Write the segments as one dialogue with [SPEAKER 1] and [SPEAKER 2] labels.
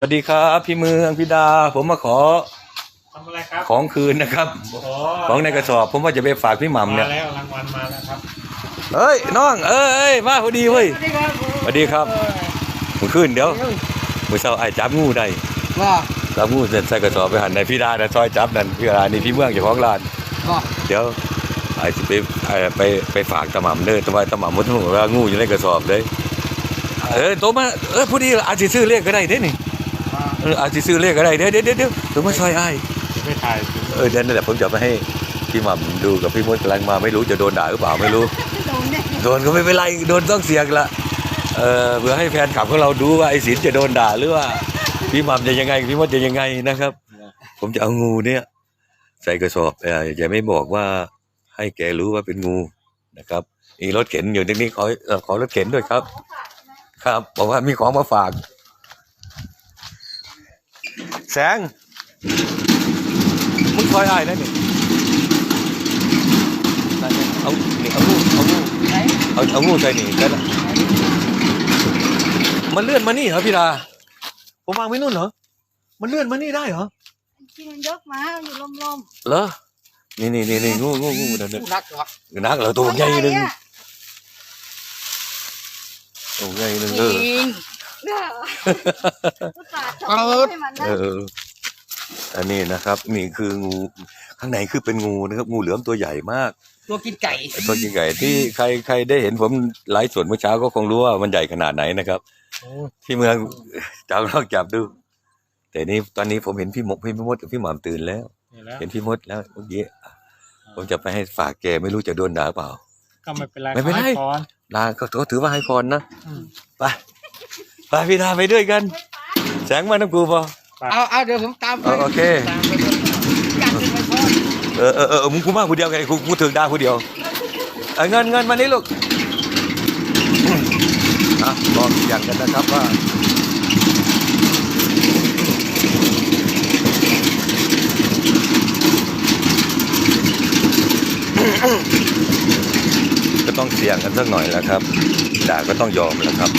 [SPEAKER 1] สวัสดีครับพี่เมืองพี่ดา ผมมาขอ
[SPEAKER 2] ทำอะไรครับ
[SPEAKER 1] ของคืนนะครับ
[SPEAKER 2] โอ้โห
[SPEAKER 1] ของในกระสอบ ผมว่าจะไปฝากพี่หม่ำ
[SPEAKER 2] มา
[SPEAKER 1] เนี่ย
[SPEAKER 2] แล้วรางวัลมาแล้วครับ
[SPEAKER 1] เอ้ยน้อง เอ้ยเอ้ยมาพอดีเว้ยสวัสดีครับเมื่อคืนเดี๋ยวเมื่อเช้าไอ้ายจับงูได้
[SPEAKER 3] ว่า
[SPEAKER 1] จับงูเสร็จใส่กระสอบไปหันในพี่ดานะซอยจับนั่นพี่ดานี่พี่เมืองเจ้าของร้าน
[SPEAKER 3] ว่า
[SPEAKER 1] เดี๋ยวไอ้ายสิไปไอ้ายไปไปฝากตะหม่ำเด้อแต่ว่าตะหม่ำมันหูว่างูอยู่ในกระสอบเลยเออโตมาเออพอดีอาจจะซื้อเลขก็ได้เด้นี่เอออาจจะซื้อเลขก็ได้เดี๋ยวเดี๋ยวเดี๋ยวเดี๋ยวโตมาซอยไอ้าย
[SPEAKER 2] จะไปถ่าย
[SPEAKER 1] เออเดี๋ยวนั่นแหละผมจะไปให้พี่หม่ำดูกับพี่มดกำลังมาไม่รู้จะโดนด่าหรือเปล่าไม่รู้
[SPEAKER 3] โดนเนี่ย
[SPEAKER 1] โดนก็ไม่เป็นไรโดนต้องเสียงละเออเพื่อให้แฟนคลับของเราดูว่าไอ้ศิลป์จะโดนด่าหรือว่าพี่หม่ำจะยังไงพี่มดจะยังไงนะครับ ผมจะเอางูเนี่ยใส่กระสอบเอออย่าไม่บอกว่าให้แกรู้ว่าเป็นงูนะครับมีรถเข็นอยู่ตรงนี้ขอเอ่อขอรถเข็นด้วยครับ ครับบอกว่ามีของมาฝาก แสง มึงคอยอายนะนี่นั่นเนี่ยเอานี่เอางูเอางู
[SPEAKER 3] ไหน
[SPEAKER 1] เอาเอางูใส่นี่ได้ละมันเลื่อนมานี่เหรอพี่ดา ผมวางไว้นู่นเหรอ มันเลื่อนมานี่ได้เหรอ
[SPEAKER 4] ที่มันยกมาอยู่ลม
[SPEAKER 1] เหรอ นี่นี่นี่นี่งูงูงูเดี๋ยวเดี๋ยว
[SPEAKER 3] ผู้รักเหรอ
[SPEAKER 1] นักเหรอ
[SPEAKER 4] ๆ
[SPEAKER 1] ตัวใหญ่หนึ่ง
[SPEAKER 4] อะ
[SPEAKER 1] ตัวใหญ่หนึ่งเออ
[SPEAKER 3] จริง
[SPEAKER 4] เนี่ยอุตส่าห์จับ
[SPEAKER 3] เปิด
[SPEAKER 4] ให้มันนะ
[SPEAKER 1] เอออันนี้นะครับ นี่คืองูข้างในคือเป็นงูนะครับ งูเหลือมตัวใหญ่มาก
[SPEAKER 3] ตัวกินไก่
[SPEAKER 1] ตัวใหญ่ที่ใครใครได้เห็นผมไลฟ์สดเมื่อเช้าก็คงรู้ว่ามันใหญ่ขนาดไหนนะครับ
[SPEAKER 2] โอ้
[SPEAKER 1] ที่เมืองจับลองจับดู แต่นี่ตอนนี้ผมเห็นพี่หมกพี่มดกับพี่หม่ำตื่นแล้ว
[SPEAKER 2] นี่แล้ว
[SPEAKER 1] เห็นพี่มดแล้วเมื่อกี้ผมจะไปให้ฝากแกไม่รู้จะโดนด่าเปล่า
[SPEAKER 2] ก็ไม่เป็นไร
[SPEAKER 1] ไม่เป็นไร
[SPEAKER 2] ขอให้พร
[SPEAKER 1] ลาเขาเขาถือว่าให้พรนะ
[SPEAKER 2] อืม
[SPEAKER 1] ไป ไปพี่ดาไปด้วยกัน แสงมาน้ำกูป่ะ
[SPEAKER 3] เอาเอาเดี๋ยวผมตามไป
[SPEAKER 1] โอเค
[SPEAKER 3] ตามไปเลยอยากจะไปพ่อ
[SPEAKER 1] เออเออเออมึงกูมากคนเดียวไงกูกูถึงด่าคนเดียวเอาเงินเงินมานี่ลูกอะลองอย่างกันนะครับว่าก็ต้องเสี่ยงกันสักหน่อยแหล้วครับด่าก็ต้องยอมแหล้วครับ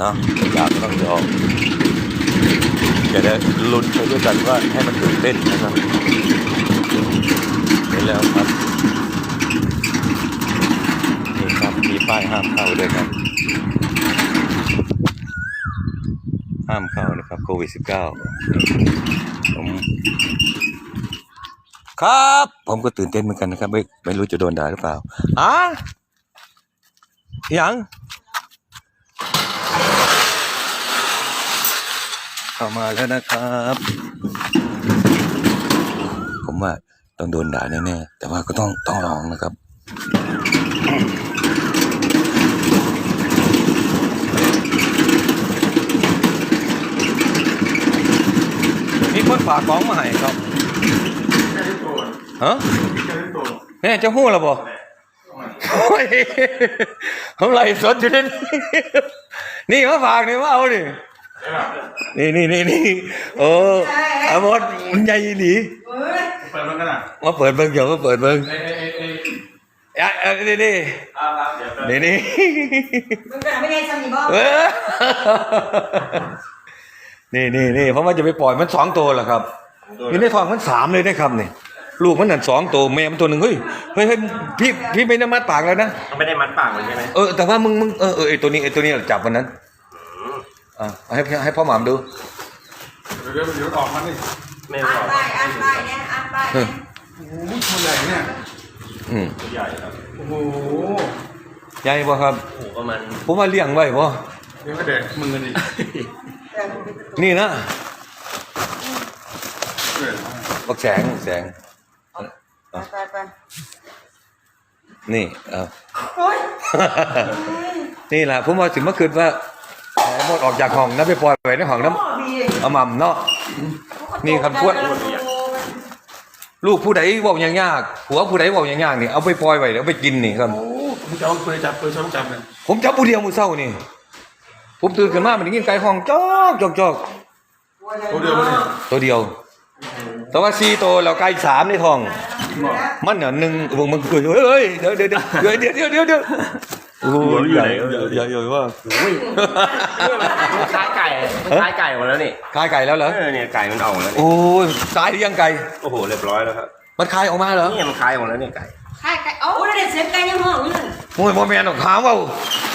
[SPEAKER 1] เนาะด่ากต้องยอมอย่าได้ลุ้นไปด้วยกันว่าให้มันตื่นเต้นนะครับเห็นแล้วครับนี่ครับมีป้ายห้ามเข้าด้วยครับ ห้ามเข้านะครับโควิด -19 ผมครับ ผมก็ตื่นเต้นเหมือนกันนะครับ ไม่ไม่รู้จะโดนด่าหรือเปล่าอะยัง เข้ามาแล้วนะครับ ผมว่าต้องโดนด่าแน่ๆแต่ว่าก็ต้องต้องลองนะครับมีคนฝากของมาให้ครับฮะเนี่ยเจะหู้แล้วบ่โอ้ยของไรสดอยู่นี่นี่มาฝากนี่มาเอาดิ นี่นี่นี่นี่โอ้อามดมันใหญ่หลี
[SPEAKER 2] เปิดมันกันอะ
[SPEAKER 1] มาเปิดเบิ่งเดี๋ยวมาเปิดเบิ่ง
[SPEAKER 2] เอ้ยเอ้ยเอ้ย
[SPEAKER 1] อะอะนี่นี่
[SPEAKER 2] อ่าครับเดี๋ยว
[SPEAKER 1] นี่นี่
[SPEAKER 4] มึงจะไม่ได้สนิบอ
[SPEAKER 1] เออนี่นี่นี่เพราะว่าจะไปปล่อยมันสองตัวแหละครับอยู่ในท้องมันสามเลยนะครับนี่ลูกมันนั่นสองตัวแม่มันตัวหนึ่งเฮ้ยเฮ้ยเฮ้ยพี่พี่ไม่ได้มัดปากแล้วนะ
[SPEAKER 2] ไม่ได้มัดปากเลยใช่ไหม
[SPEAKER 1] เออแต่ว่ามึงมึงเออเออไอตัวนี้ไอตัวนี้จับวันนั้น อ่าให้ให้ให้พ่อหมามดู
[SPEAKER 2] เดี๋ยวเดี๋ยวออกมาดิไม่
[SPEAKER 4] อ่า
[SPEAKER 2] อนอก
[SPEAKER 4] ไปอ่านไปเนี่ยอ่านไปเนี่ย
[SPEAKER 2] โอ้โหมันใหญ่เนี่ย
[SPEAKER 1] อืม
[SPEAKER 2] ใหญ่ครับโอ้โห
[SPEAKER 1] ใหญ่ป่ะครับ
[SPEAKER 2] โอ้ประมาณ
[SPEAKER 1] ผมมาเลี้ยงไว้ป่ะ
[SPEAKER 2] เดี๋ยวก็เด็กมือนี่
[SPEAKER 1] นี่นะ
[SPEAKER 2] เกิด
[SPEAKER 1] บักแสงแสง
[SPEAKER 4] ไปไปไป
[SPEAKER 1] นี่เอา
[SPEAKER 4] โอ้ย
[SPEAKER 1] นี่แหละผมมาถึงเมื่อคืนว่าเอา หมดออกจากห้องน้ำไปปล่อยไว้ในห้องน้
[SPEAKER 4] พ่อดีำ
[SPEAKER 1] เอาหม่ำเนาะ นี่ครับพวกลูกผู้ใดบอกอย่างยากผัวผู้ใดบอกอย่างยากนี่เอาไปปล่อยไว้เอาไปกินนี่ครับ
[SPEAKER 2] โอ้มึงจะเอาปืนจับปืนช่องจับเลย
[SPEAKER 1] ผมจับผู้เดียวมือเศร้านี่ ผมตื่นขึ้นมามันได้ยินไก่ห้องจอกจอกจอก
[SPEAKER 2] ตัวเดียวเลย
[SPEAKER 1] ตัวเดียว แต่ว่าสี่ตัวแล้วไก่สามในท้อง มันเนี่ยหนึ่งวงมันเฮ้ยเฮ้ยเดี๋ยวเดี๋ยวเดี๋ยวเดี๋ยวเดี๋ยวเดี๋ยวเดี๋ยว โอ้ยใหญ่ใหญ่ใหญ่ใหญ่ว่า
[SPEAKER 5] มันคล้ายไก่มันคล้ายไก่หมดแล้วนี่
[SPEAKER 1] คายไก่แล้วเหรอ
[SPEAKER 5] เออเนี่ยไก่มันออกหมดแล้วนี่
[SPEAKER 1] โอ้ยตายหรือยังไก่
[SPEAKER 5] โอ้โหเรียบร้อยแล้วครับ
[SPEAKER 1] มันคายออกมาเหรอ
[SPEAKER 5] นี่มันคล้ายหมดแล้วเนี่ยไก่
[SPEAKER 4] ใช่ไก่โอ้ยเด็กเสียงไก่ยังห้องอยู่นั่น
[SPEAKER 1] โอ้ยโมแมนหรอกถามว่า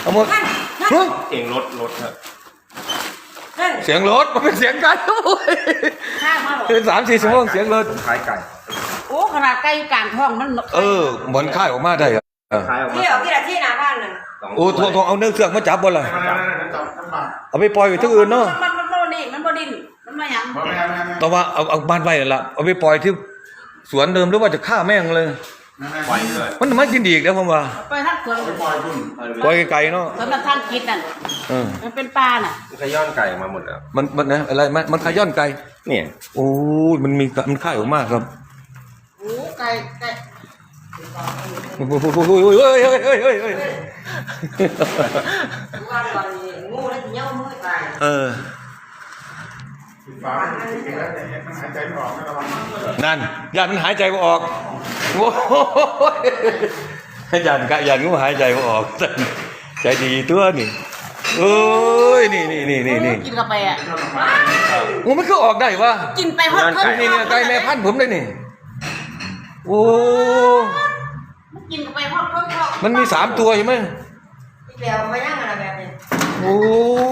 [SPEAKER 1] เอาหมด
[SPEAKER 4] นั่นนั่น
[SPEAKER 1] เฮ้ย
[SPEAKER 5] เสียงรถรถครับ
[SPEAKER 4] นั่น
[SPEAKER 1] เสียงรถมันเป็นเสียงไก่โอ้ย
[SPEAKER 3] ข้างมาบอก
[SPEAKER 1] เป็นสามสี่ชั่วโมงเสียงรถ
[SPEAKER 5] คล้ายไก่
[SPEAKER 3] โอ้ขนาดใกล้กลางท้องมัน
[SPEAKER 1] เออเหมือนคายออกมาได้อะ เออ
[SPEAKER 5] คล้ายออกมา
[SPEAKER 4] ที่เอาที่ละที่หน้าบ้านน่ะ
[SPEAKER 5] สง
[SPEAKER 1] โอ้ทงทงเอาเนื้อเครื่องมาจับบ่ล่ะ
[SPEAKER 2] ไม่ได้ไม่ได้จับน้ำปลา
[SPEAKER 1] เอาไปปล่อยไว้ที่อื่นเนาะ
[SPEAKER 3] มันมันมันบ่นี่มันบ่ดินมันมาหยัง
[SPEAKER 2] ไม่ได้ไม่ได้ไม่ได้
[SPEAKER 1] แต่ว่าเอาเอาบ้านไว้นั่นละเอาไปปล่อยที่สวนเดิมหรือว่าจะฆ่าแม่งเลย
[SPEAKER 5] ปล่อยเลย
[SPEAKER 1] มันไม่กินดีอีกแล้วผมว่า
[SPEAKER 3] ไปทางสวน
[SPEAKER 2] ไปปล่อยคุณ
[SPEAKER 1] ปล่อยไกลๆเนาะ
[SPEAKER 3] สวนทางกินนั่น
[SPEAKER 1] เออ
[SPEAKER 3] มันเป็นปลาน่ะ
[SPEAKER 5] มันขย้อนไก่ออกมาหมดแล้ว
[SPEAKER 1] มันมันนะอะไรมันมันขย้อนไกล
[SPEAKER 5] เนี่ย
[SPEAKER 1] โอ้ยมันมีมันค่ายออกมากครับ
[SPEAKER 3] โอ้ไก่ไก่
[SPEAKER 1] โอ้โหเฮ้ยเฮ้ยเฮ้ยเฮ้ยเฮ้ย
[SPEAKER 4] ว่าตอนนี้งูแล้วสิเหนียวมือตาย
[SPEAKER 1] เออ
[SPEAKER 2] ปิดฝามันปิดแล้วแต่มันหายใจไม่ออกนะระวัง
[SPEAKER 1] นั่นยานมันหายใจไม่ออกโอ้ยยานกะยานก็หายใจไม่ออกใจดีตัวนี่โอ้ยนี่นี่นี่นี่นี่
[SPEAKER 3] กินกาแฟอะ
[SPEAKER 1] โอ้มันก็ออกได้วะ
[SPEAKER 3] กินไปฮอดเพิ่น
[SPEAKER 1] นี่นี่ไก่แม่พันธุ์ผมเลยนี่โอ้
[SPEAKER 3] มัน กินไปฮอดเพิ่นเขา
[SPEAKER 1] มันมีสามตัวใช่ไหม
[SPEAKER 4] ที่แปลมาย่างอะไรแบบนี้
[SPEAKER 1] โอ้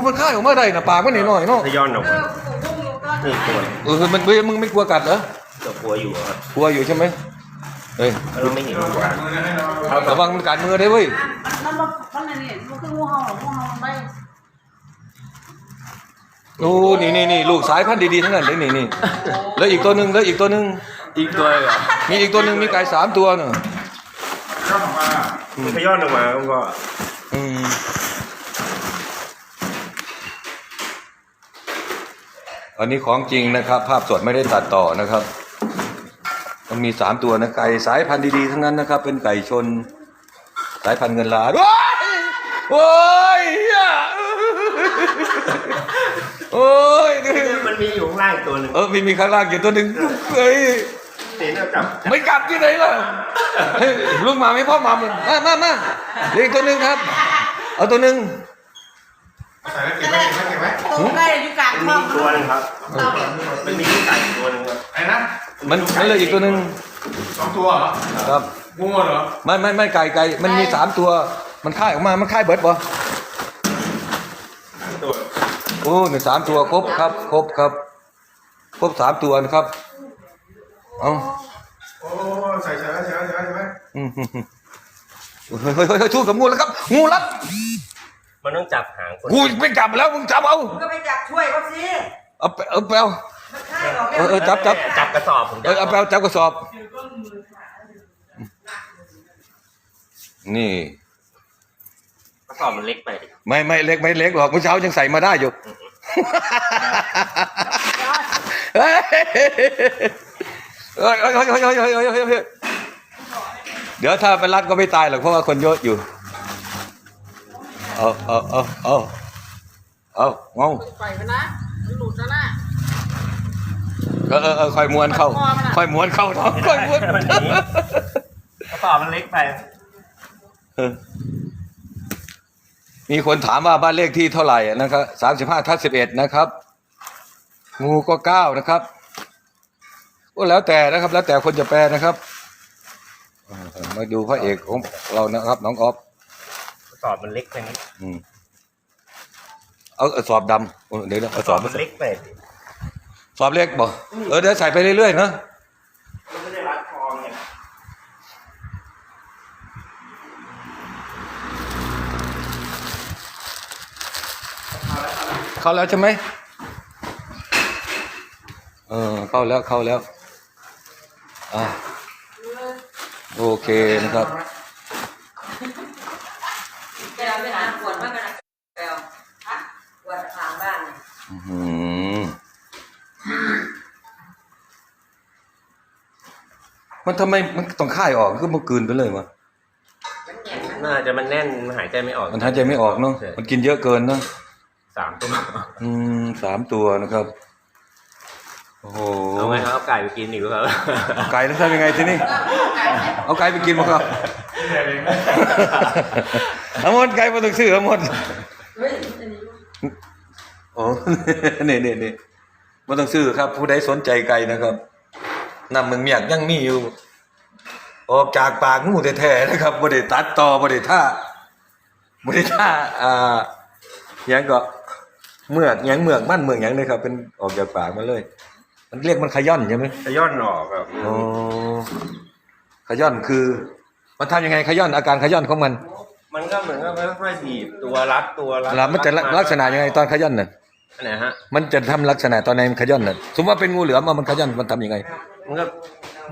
[SPEAKER 1] มันค่ายออกมาได้นะปากมันนิดหน่อยเนาะ
[SPEAKER 5] ขย้อนออก
[SPEAKER 3] เอ
[SPEAKER 5] มา
[SPEAKER 3] อกูพุ่งอยู่ก็
[SPEAKER 5] นี่ตัว
[SPEAKER 1] เออมันมึงไม่กลัวกัดเหรอ
[SPEAKER 5] ตัวกลัวอยู่ครับ
[SPEAKER 1] กลัวอยู่ใช่ไหมเฮ้ย
[SPEAKER 5] เราไม่เห็นมันกลัว
[SPEAKER 2] มือนะให้เรา
[SPEAKER 1] ระวังมันกัดมือได้เว้ย
[SPEAKER 3] มันมันมันนี่มันคืองูเห่างูเห่ามันไป
[SPEAKER 1] โอ้ นี่นี่นี่ลูกสายพันธุ์ดีๆทั้งนั้นเลยนี่นี่แล้วอีกตัวหนึ่งแล้วอีกตัวหนึ่ง
[SPEAKER 5] อีกตัวเหรอ
[SPEAKER 1] มีอีกตัวหนึ่งมีไก่สามตัวเนอะ
[SPEAKER 2] เข้าออกมา
[SPEAKER 5] มันขย้อนออกมาก็
[SPEAKER 1] อืมอันนี้ของจริงนะครับ ภาพสดไม่ได้ตัดต่อนะครับ มันมีสามตัวนะไก่สายพันธุ์ดีๆทั้งนั้นนะครับ เป็นไก่ชน สายพันธุ์เงินล้านว้ายโอ้ยเหี้ยโอ้ย
[SPEAKER 5] มันมีอยู่ข้างล่างอีกตัวหนึ่ง
[SPEAKER 1] เออมีมีข้างล่างอยู่ตัวหนึ่งเฮ้ย
[SPEAKER 5] เสียงเราจับ
[SPEAKER 1] ไม่กลับที่ไหนล่ะเฮ้ยลูกหมาไม่พ่อหมามึงมามามาเหลืออีกตัวหนึ่งครับ เอาตัวหนึ่ง
[SPEAKER 2] ใส่แล้วเก็บไว้เก็บไว้เก็บไว้
[SPEAKER 3] ตัวใกล้อยู่กลาง
[SPEAKER 5] มัน
[SPEAKER 3] ท้
[SPEAKER 5] มี
[SPEAKER 3] อง
[SPEAKER 5] อีกตัวหนึงครับมันมีไก่อีกตัวหนึงครับ
[SPEAKER 2] ไอ้นะ
[SPEAKER 1] มันมันเหลืออีกตัวหนึ่ง
[SPEAKER 2] สองตัวเหรอ
[SPEAKER 1] ครับ
[SPEAKER 2] งูเหรอ
[SPEAKER 1] ไม่ไม่ไม่ไก่ไก่มันมีสามตัว มันค่ายออกมา มันค่ายเบิร์ดบ่
[SPEAKER 5] ตัว
[SPEAKER 1] โอ้หนึ่งสามตัวครบครับ ครบครับ ครบสามตัวนะครับ เอา
[SPEAKER 2] โอ้ใส่ใส่ไว้ใส่ไว้ใส่ไว้ใส่ไว้
[SPEAKER 1] อืมเฮ้ยเฮ้ยเฮ้ยเฮ้ยสู้กับงูแล้วครับ งูรัด
[SPEAKER 5] มันต้องจับหางคน
[SPEAKER 1] กูไม่จับแล้วมึงจับเอา
[SPEAKER 4] มึงก็ไปจับช่วยเขาสิ
[SPEAKER 1] เอาไปเอาไปเอา
[SPEAKER 4] มันฆ่าหรอก
[SPEAKER 1] เออเออจับจับ
[SPEAKER 5] จับกระสอบผม
[SPEAKER 1] เออเอาไปเอาจับกระสอบ นี่
[SPEAKER 5] กระสอบมันเล็กไปดิ
[SPEAKER 1] ไม่ไม่เล็กไม่เล็กหรอกเมื่อเช้ายังใส่มาได้อยู่ เฮ้ยเฮ้ยเฮ้ยเฮ้ยเฮ้ยเฮ้ยเฮ้ยเฮ้ยเดี๋ยวถ้าเป็นรัดก็ไม่ตายหรอกเพราะว่าคนเยอะอยู่ เอาเอาเอาเอาเอางง
[SPEAKER 3] ปล่อยมันะมันหลุดแล้วนะ
[SPEAKER 1] เออเออเออค่อยม้วนเข้า ค่อยม้วนเข้าท้องค่อยม้ว
[SPEAKER 5] นกระสอบมันเล็กไป
[SPEAKER 1] เออมีคนถามว่าบ้านเลขที่เท่าไหร่นะครับสามสิบห้าทับสิบเอ็ดนะครับ งูก็เก้านะครับ ก็แล้วแต่นะครับ แล้วแต่คนจะแปลนะครับเออมาดูพระเอกของเรานะครับ น้องออฟ
[SPEAKER 5] กระสอบมันเล็กไปนิด
[SPEAKER 1] อืมเอาเอาสอบดำโอ้เดี๋ยวนะเอา
[SPEAKER 5] กระ
[SPEAKER 1] ส
[SPEAKER 5] ส
[SPEAKER 1] อ
[SPEAKER 5] อ
[SPEAKER 1] บบ
[SPEAKER 5] มันเล็กไปดิ
[SPEAKER 1] สอบเล็กบ่เออเดี๋ยวใส่ไปเรื่อยๆนะ
[SPEAKER 5] มันไม่ได้รัดคอไง
[SPEAKER 1] เข้าแล้วใช่ไหมเออเข้าแล้วเข้าแล้ว อ่าโอเคนะครับ
[SPEAKER 4] แกเอาไปหาขวดมากกันนะแกเอาฮะขวดทางบ้านเนี่ย
[SPEAKER 1] อื้อหือมันทำไมมันต้องค่ายออกคือมันกลืนไปเลยวะ
[SPEAKER 4] มันแหย่มัน
[SPEAKER 5] น่าจะมันแน่นมันหายใจไม่ออก
[SPEAKER 1] มันหายใจไม่ออกเนาะมันกินเยอะเกินเนาะ
[SPEAKER 5] สามตัว
[SPEAKER 1] อืมสามตัวนะครับ โอ้โห
[SPEAKER 5] เอาไงครับเอาไก่ไปกินอีกหรือเปล่า
[SPEAKER 1] ไก่ต้องทำยังไงทีนี้เอาไก่ไปกินมั้งครับ
[SPEAKER 5] เสี
[SPEAKER 2] ยเองนะ
[SPEAKER 1] เอาหมดไก่บ่ต้องซื้อเอาหมด
[SPEAKER 4] เฮ้ยอันนี้
[SPEAKER 1] โอ้นี่นี่นี่บ่ต้องซื้อครับ ผู้ใดสนใจไก่นะครับน้ำมึงเมียกยังมีอยู่ ออกจากปากงูแท้ๆนะครับบ่ได้ตัดต่อบ่ได้ท่าบ่ได้ท่าอ่าหยังก็เมือกหยังเมือกมันเมือกหยังเลยครับ เป็นออกจากปากมาเลย มันเรียกมันขย้อนใช่ไหม
[SPEAKER 2] จะย่อนออกครับ
[SPEAKER 1] อ๋อขย้อนคือ มันทำยังไงขย้อนอาการขย้อนของมัน
[SPEAKER 2] มันก็เหมือนกับค่อยๆบีบตัวรัดตัวรัด
[SPEAKER 1] แล้วมันจะลักษณะยังไงตอนขย้อนน่ะ
[SPEAKER 2] อันไหนฮะ
[SPEAKER 1] มันจะทำลักษณะตอนไหนมันขย้อนน่ะสมมติว่าเป็นงูเหลือมอะมันขย้อนมันทำยังไง
[SPEAKER 2] มันก็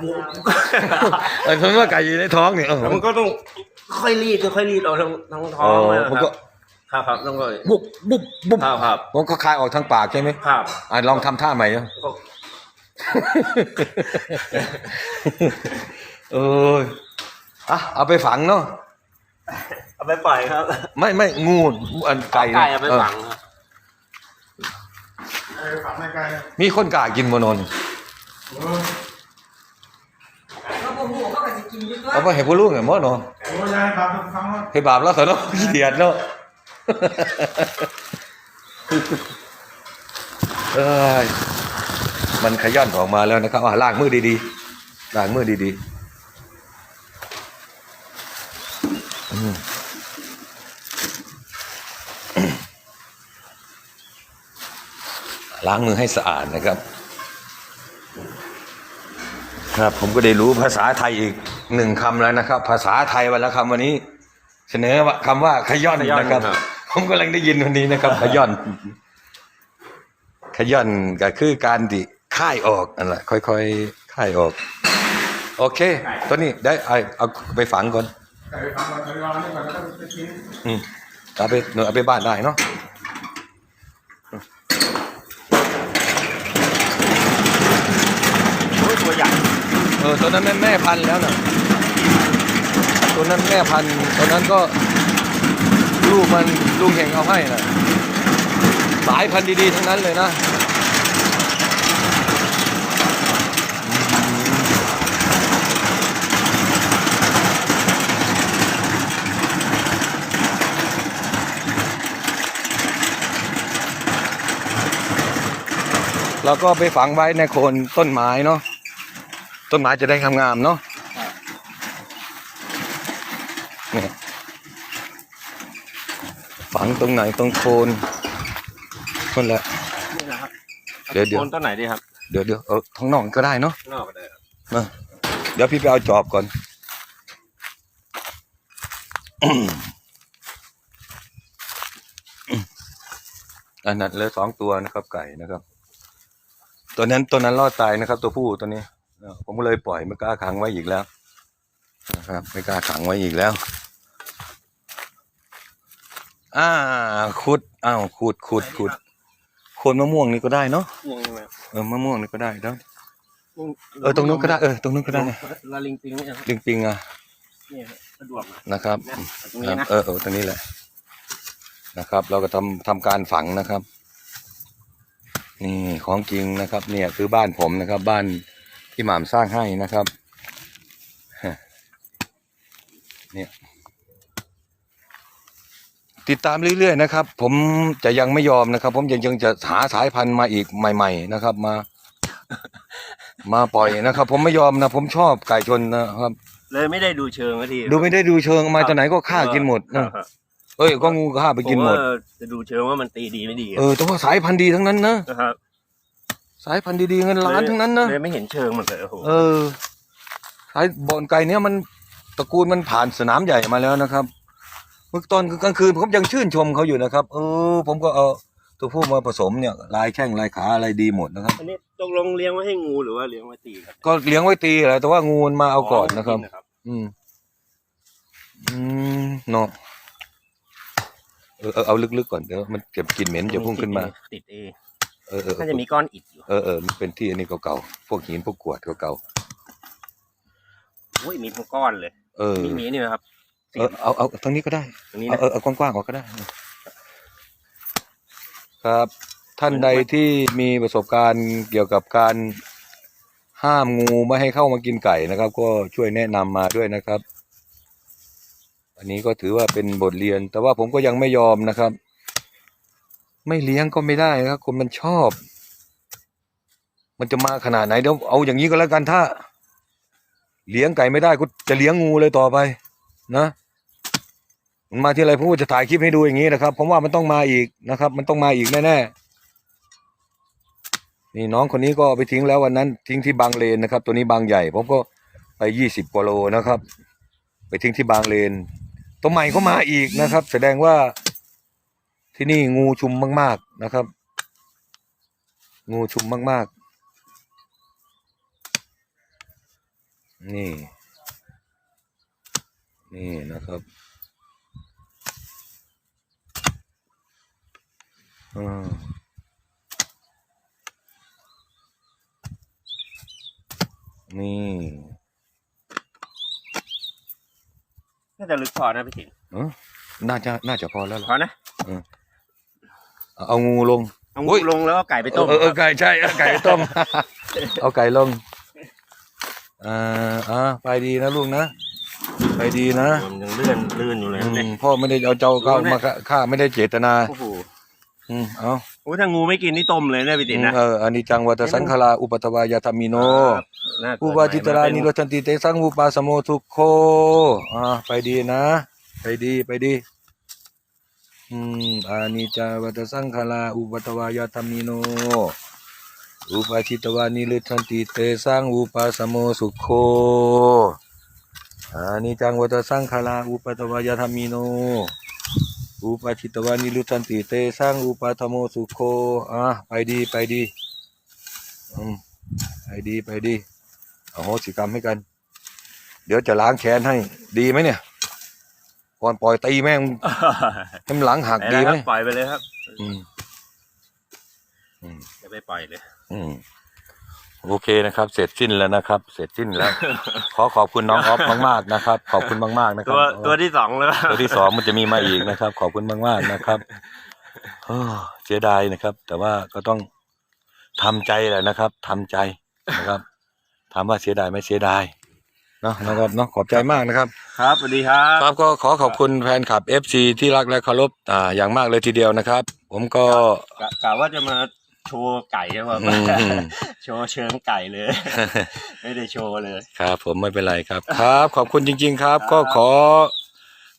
[SPEAKER 2] บุก
[SPEAKER 1] เออสมมติว่าไก่อยู่ในท้องเนี่ยเออ
[SPEAKER 2] แล้วมันก็ต้องค่อยรีดค่อยรีดเอาทั้งทั้งท้
[SPEAKER 1] อ๋
[SPEAKER 2] อ
[SPEAKER 1] อง
[SPEAKER 2] เลย
[SPEAKER 1] มัน
[SPEAKER 2] ค
[SPEAKER 1] ก็
[SPEAKER 2] รับครับครับต้องก็
[SPEAKER 1] บุบบุบบุบ
[SPEAKER 2] ครับครับ
[SPEAKER 1] มันก็คายออกทางปากใช่ไหม
[SPEAKER 2] ครับ
[SPEAKER 1] อะลองทำท่าใหม่นะ
[SPEAKER 2] ก็
[SPEAKER 1] เอออะเอาไปฝังเนาะ
[SPEAKER 2] เอาไปปล่อยครับ
[SPEAKER 1] ไม่ไม่งูอันไก่นะ
[SPEAKER 2] ไก่เอาไป
[SPEAKER 1] เออ
[SPEAKER 2] ฝังครับเอาไปฝังในไก่
[SPEAKER 1] มีคนกล้ากินโมโนน
[SPEAKER 4] เขาบอกหัวเขาก็จะกินอยู่ด้วย
[SPEAKER 1] เอาไปให้ผู้ลูกเนี่ยมดเนาะ
[SPEAKER 2] โอ้ยยายครับฟังว่า
[SPEAKER 1] ให้บาปแล้วเถอะเนาะขี้เดียดเนาะเอ้ย มันขย้อนออกมาแล้วนะครับอะล้างมือดีๆล้างมือดีๆอืมล้างมือให้สะอาดนะครับ ครับผมก็ได้รู้ภาษาไทยอีกหนึ่งคำแล้วนะครับ ภาษาไทยวันละคำวันนี้ เสนอว่าคำว่าขย้อนนะครับ ผมกำลังได้ยินวันนี้นะครับ ขย้อน ขย้อนก็คือการดิ ค่ายออกนั่นแหละค่อยๆค่ายออก โอเค ตัวนี้ได้เอาเอาไปฝังก่อน
[SPEAKER 2] ไก่ไปฝังก่อนไก่วางนี่ก่อนแล้วก็ไปทิ้ง
[SPEAKER 1] อืมเอาไปหนูเอาไปบ้านได้เนาะ
[SPEAKER 2] โอ้ยตัวใหญ่
[SPEAKER 1] เออตัวนั้นแม่แม่พันธุ์แล้วนะตัวนั้นแม่พันธุ์ตัวนั้นก็ลูกมันลุงเห็งเอาให้นะสายพันธุ์ดีๆทั้งนั้นเลยนะ แล้วก็ไปฝังไว้ในโคนต้นไม้เนาะต้นไม้จะได้งามๆเนาะเนี่ยฝังตรงไหนตรงโคนนั่นแหละ
[SPEAKER 2] นี่นะครับ
[SPEAKER 1] เดี๋ยวเดี๋ยว
[SPEAKER 2] โคนต้นไหนดีครับ
[SPEAKER 1] เดี๋ยวเดี๋ยวเออท้างนอกก็ได้เนาะ
[SPEAKER 2] ข้างนอกก็ได้ครับ
[SPEAKER 1] มาเดี๋ยวพี่ไปเอาจอบก่อน อันนั้นเหลือสองตัวนะครับไก่นะครับ ตัวนั้นตัวนั้นรอดตายนะครับ ตัวผู้ตัวนี้เออผมก็เลยปล่อยไม่กล้าขังไว้อีกแล้วนะครับไม่กล้าขังไว้อีกแล้วอ่าขุดอ้าวขุดขุดขุดโคนมะม่วงนี่ก็ได้เนาะ
[SPEAKER 2] ยังไงครับ
[SPEAKER 1] เออมะม่วงนี่ก็ได้แล้วเออตรงนู้นก็ได้เออตรงนู้นก็ได้นะ
[SPEAKER 2] ลาลิงปิงเนี่ยครับ
[SPEAKER 1] ลิงปิงอะ
[SPEAKER 2] เนี่ยสะดวกนะ
[SPEAKER 1] นะครับ
[SPEAKER 2] ตรงนี้นะ
[SPEAKER 1] เออเออตรงนี้แหละนะครับ เราก็ทำทำการฝังนะครับ นี่ของจริงนะครับเนี่ยคือบ้านผมนะครับ บ้านที่หม่ามสร้างให้นะครับฮะเนี่ยติดตามเรื่อยๆนะครับ ผมจะยังไม่ยอมนะครับ ผมยังยังจะหาสายพันธุ์มาอีกใหม่ ๆ นะครับ มา มาปล่อยนะครับ ผมไม่ยอมนะ ผมชอบไก่ชนนะครับ
[SPEAKER 2] เลยไม่ได้ดูเชิงสักที
[SPEAKER 1] ดูไม่ได้ดูเชิงมาจากไหนก็ฆ่ากินหมด
[SPEAKER 2] ครั
[SPEAKER 1] นะ
[SPEAKER 2] บครับ
[SPEAKER 1] เอ้ยก็งูฆ่าไปกินหมด
[SPEAKER 2] ผว่าจะดูเชิงว่ามันตีดีไม่ดี
[SPEAKER 1] เออแต่ว่าสายพันธุ์ดีทั้งนั้นนะ
[SPEAKER 2] นะครับ
[SPEAKER 1] สายพันธุ์ดีๆเงินล้านทั้งนั้นนะ
[SPEAKER 2] เลยไม่เห็นเชิงมันเลยโอ้โห
[SPEAKER 1] เออสายบอนไก่เนี้ยมันตระกูลมันผ่านสนามใหญ่มาแล้วนะครับ เมื่อตอนกลางคืนผมยังชื่นชมเขาอยู่นะครับ เออ ผมก็เอาตัวผู้มาผสมเนี่ยลายแข้งลายขาอะไรดีหมดนะครับ
[SPEAKER 2] อันนี้ตกลงเลี้ยงไว้ให้งูหรือว่าเลี้ยงไว้ตีครับ
[SPEAKER 1] ก็เลี้ยงไว้ตีแหละแต่ว่างูมันมาเอาก่อนนะครับ
[SPEAKER 2] กิ
[SPEAKER 1] อืม อืมเนาะ เออเออเอาลึกๆก่อนเดี๋ยวมันเก็บกลิ่นเหม็นจะพุ่งขึ้นมา
[SPEAKER 2] ติดเอง
[SPEAKER 1] เออเออเอ
[SPEAKER 2] น่า
[SPEAKER 1] อ
[SPEAKER 2] จะมีก้อนอิฐอยู่
[SPEAKER 1] เออเออมันเป็นที่อันนี้เก่าๆพวกหินพวกกรวดเก่า
[SPEAKER 2] โอ้ยมีทั้งก้อนเลย
[SPEAKER 1] ๆเออ
[SPEAKER 2] มีมีนี่นะครับ
[SPEAKER 1] เออเอาเอาทางนี้ก็ได้
[SPEAKER 2] ตรงนี้
[SPEAKER 1] เอา
[SPEAKER 2] นะ
[SPEAKER 1] เออเอากว้างๆออกก็ได้ ครับ ท่านใดที่มีประสบการณ์เกี่ยวกับการห้ามงูไม่ให้เข้ามากินไก่นะครับ ก็ช่วยแนะนำมาด้วยนะครับ อันนี้ก็ถือว่าเป็นบทเรียน แต่ว่าผมก็ยังไม่ยอมนะครับ ไม่เลี้ยงก็ไม่ได้ครับ คนมันชอบ มันจะมาขนาดไหนเดี๋ยวเอาอย่างนี้ก็แล้วกันถ้า เลี้ยงไก่ไม่ได้ก็จะเลี้ยงงูเลยต่อไป นะมันมาที่ไรผมก็จะถ่ายคลิปให้ดูอย่างนี้นะครับผมว่ามันต้องมาอีกนะครับ มันต้องมาอีกแน่ๆนี่น้องคนนี้ก็ไปทิ้งแล้ววันนั้น ทิ้งที่บางเลนนะครับ ตัวนี้บางใหญ่ ผมก็ไปยี่สิบกว่าโลนะครับ ไปทิ้งที่บางเลน ตัวใหม่ก็มาอีกนะครับ แสดงว่าที่นี่งูชุมมาก ๆนะครับ งูชุมมาก ๆ นี่ นี่นะครับอืมนี่
[SPEAKER 5] น่า จะลึกพอนะพี่ติ๋ง
[SPEAKER 1] เออน่าจะน่าจะพอแล้ว
[SPEAKER 5] พ
[SPEAKER 1] ล่ะ
[SPEAKER 5] อนะ
[SPEAKER 1] เอาเอางูลง
[SPEAKER 5] เอา
[SPEAKER 1] อุ๊
[SPEAKER 5] งู
[SPEAKER 1] ย
[SPEAKER 5] ลงแล้วก็ไก่ไปต้ม
[SPEAKER 1] เออเออไก่ใช่เอาไก่ต้ม เอาไก่ลงอ่าอ่าไปดีนะลูกนะไปดีนะ
[SPEAKER 5] มันยังเลื่อนลื่นอยู่เลย
[SPEAKER 1] อื
[SPEAKER 5] นะเนี่ย
[SPEAKER 1] มพ่อไม่ได้เอาเจ้าเข้ามาฆ่าฆ่าไม่ได้เจตนา
[SPEAKER 5] โอ้โห
[SPEAKER 1] อืมเอา
[SPEAKER 5] โอ้ถ้างูไม่กินนี่ต้มเลยนะพี่ติ๋งนะ
[SPEAKER 1] เอออันนี้จังวัตสังคลาอุปตวายาธรรมิโน
[SPEAKER 5] ครับน่เกิ
[SPEAKER 1] อุ
[SPEAKER 5] ด
[SPEAKER 1] บาจิตรา
[SPEAKER 5] ใหม่
[SPEAKER 1] นิ
[SPEAKER 5] ม
[SPEAKER 1] โรธันติเตสังอุปาสโมทุกโคอ่าไปดีนะ ไปดีไปดีอืมอานิจจาวัตสังคลาอุปตวายาธรรมิโนอุปาจิตวานิโรธันติเตสังอุปาสโมสุขโคอานิจจังวัตสังคลาอุปตวายาธรรมิโน อุปาจิตวานิรุตันติเตสังอุปาธโมสุโคอะไปดีไปดีอืมไปดีไปดีเอาโหสิกรรมให้กัน เดี๋ยวจะล้างแค้นให้ ดีไหมเนี่ยก่อนปล่อยตีแม่งให้มันหลังหัก
[SPEAKER 5] ไหน
[SPEAKER 1] ดี
[SPEAKER 5] นะ
[SPEAKER 1] ไห
[SPEAKER 5] ค
[SPEAKER 1] ม
[SPEAKER 5] รับปล่อยไปเลยครับ
[SPEAKER 1] อืมอืม
[SPEAKER 5] จะไปปล่อยเลย
[SPEAKER 1] อืม โอเคนะครับ เสร็จสิ้นแล้วนะครับ เสร็จสิ้นแล้ว ขอขอบคุณน้องออฟมากๆนะครับ ขอบคุณมากๆนะค
[SPEAKER 5] ตั
[SPEAKER 1] รับ
[SPEAKER 5] วตัวที่สองแล้ว
[SPEAKER 1] ตัวที่สองมันจะมีมาอีกนะครับ ขอบคุณมากๆนะครับเอ้อเสียดายนะครับ แต่ว่าก็ต้องทำใจแหละนะครับทำใจนะครับถามว่าเสียดายไหมเสียดายเนาะนะครับเนาะขอบใจมากนะครับ
[SPEAKER 5] ครับสวัสดีครับ
[SPEAKER 1] ครับก็ขอขอบคุณแฟนคลับ FC ที่รักและเคารพอ่าอย่างมากเลยทีเดียวนะครับ ผมก็
[SPEAKER 5] กะกะว่าจะมา โชว์ไก่ใช่ป่ะ
[SPEAKER 1] อืม
[SPEAKER 5] โชว์เชิงไก่เลย ไม่ได้โชว์เลย
[SPEAKER 1] ครับ ผมไม่เป็นไรครับ ครับ ขอบคุณจริง ๆ ครับ ก็ขอ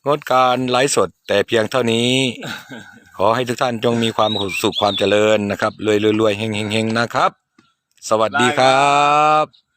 [SPEAKER 1] งดการไลฟ์สดแต่เพียงเท่านี้ ขอให้ทุกท่านจงมีความสุขความเจริญนะครับรวยๆรวยๆเฮงๆๆนะครับ สวัสดีครับ